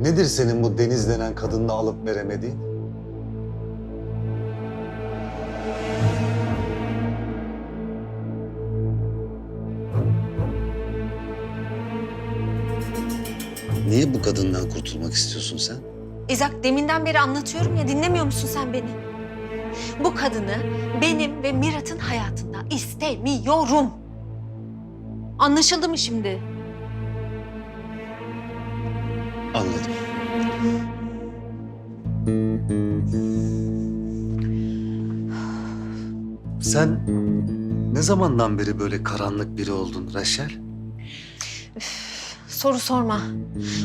Nedir senin bu Deniz denen kadınla alıp veremediğin? Niye bu kadından kurtulmak istiyorsun sen? İzak deminden beri anlatıyorum ya dinlemiyor musun sen beni? Bu kadını benim ve Mirat'ın hayatında istemiyorum. Anlaşıldı mı şimdi? Anladım. Sen ne zamandan beri böyle karanlık biri oldun Raşel? Soru sorma.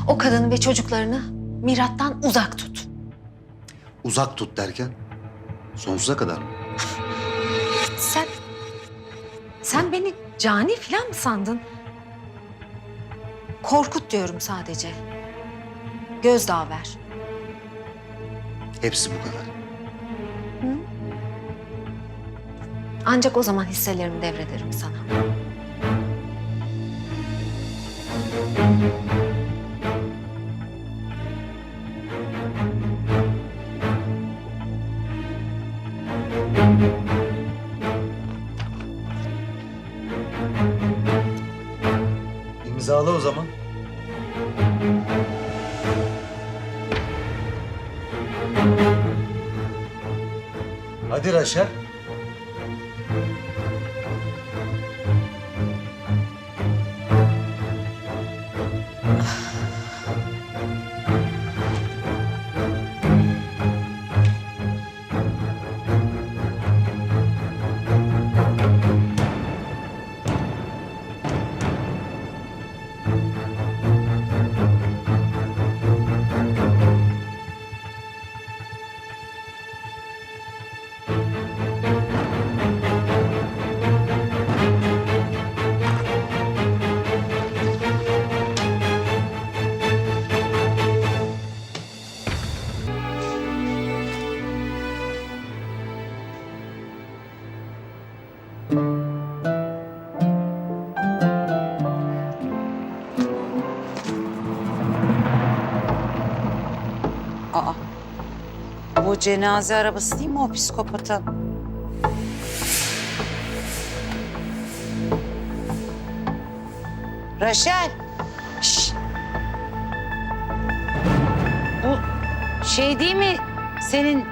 O kadını ve çocuklarını Mirat'tan uzak tut. Uzak tut derken sonsuza kadar mı? Sen... Sen beni cani falan mı sandın? Korkut diyorum sadece. Gözdağı ver. Hepsi bu kadar. Ancak o zaman hisselerimi devrederim sana. İmzala o zaman. Hadi Raşel. Bu cenaze arabası değil mi o psikopatın? Raşel. Şş. Bu şey değil mi? Senin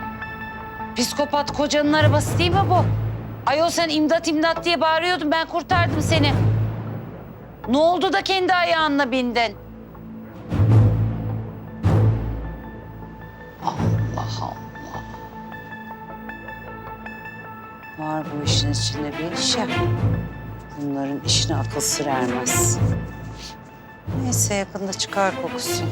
psikopat kocanın arabası değil mi bu? Ayol sen imdat imdat diye bağırıyordun. Ben kurtardım seni. Ne oldu da kendi ayağınla bindin? Var bu işin içinde bir ya. Bunların işine akıl sır ermez. Neyse yakında çıkar kokusu.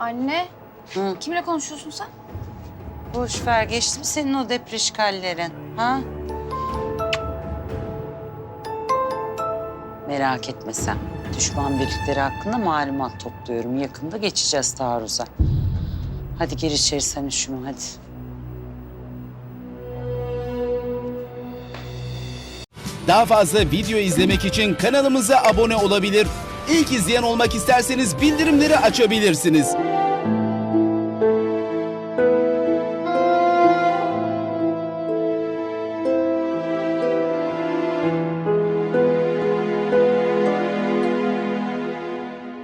Anne, Hı. kimle konuşuyorsun sen? Boş ver geçti mi senin o depreşkallerin? Ha? Merak etme sen. Düşman birlikleri hakkında malumat topluyorum. Yakında geçeceğiz taarruza. Hadi gir içeri sen üşüme hadi. Daha fazla video izlemek için kanalımıza abone olabilir. İlk izleyen olmak isterseniz bildirimleri açabilirsiniz.